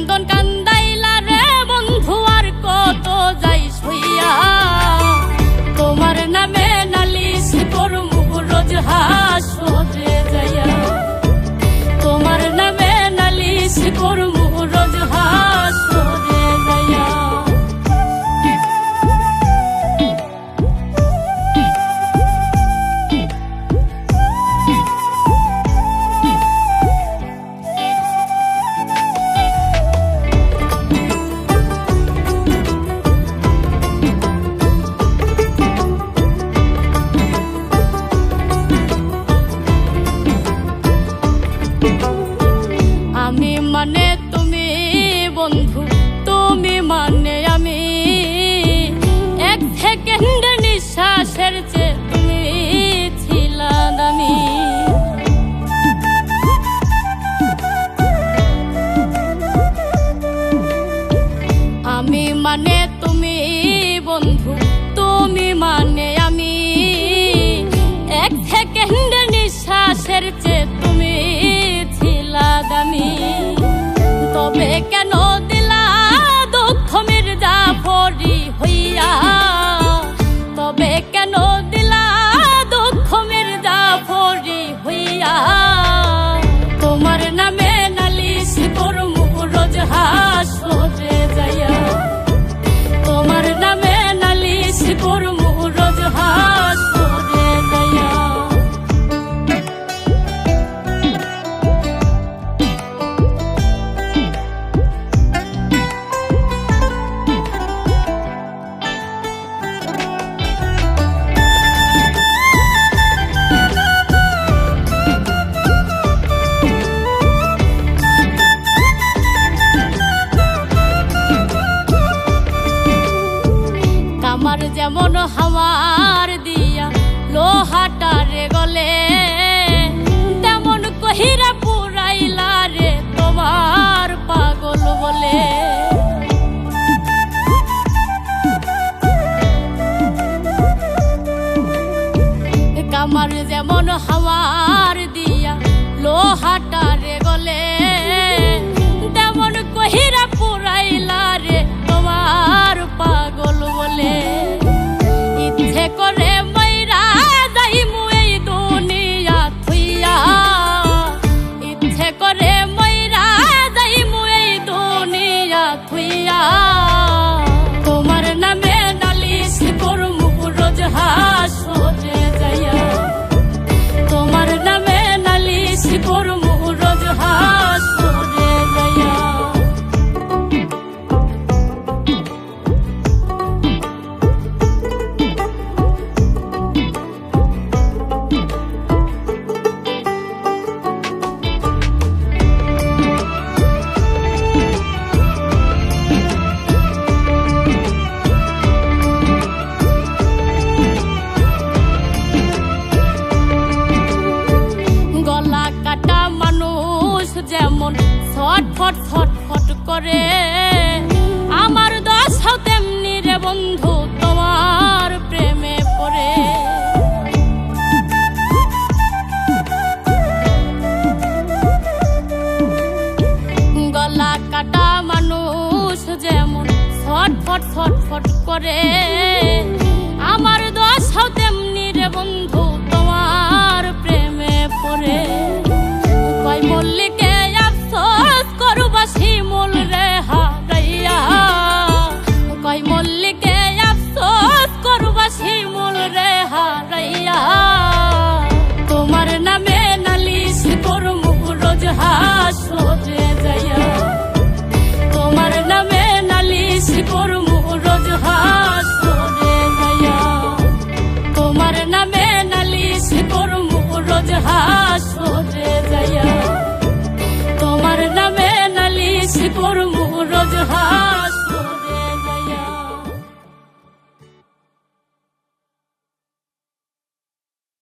কান্দন কান্দাইলা রে বন্ধু আর কত যাই সইয়া তোমার নামে নালিশ করমু রোজ হাসরে মানে তুমি বন্ধু তুমি মানে আমি। এক সেকেন্ড নিঃশ্বাসের চেয়ে যেমন হাওয়ার দিয়া লোহাটারে গলে, তেমন কহিরা পুরাইলা রে তোমার পাগল বলে। কামার যেমন হাওয়ার দিয়া লোহাটারে ছটফট ছটফট করে। আমার দশ তেমনি রে বন্ধু, তোমার প্রেমে পড়ে। গলা কাটা মানুষ যেমন ছটফট ছটফট করে। আমার দশ তেমনি রে বন্ধু, তোমার প্রেমে পড়ে। পরম রজহা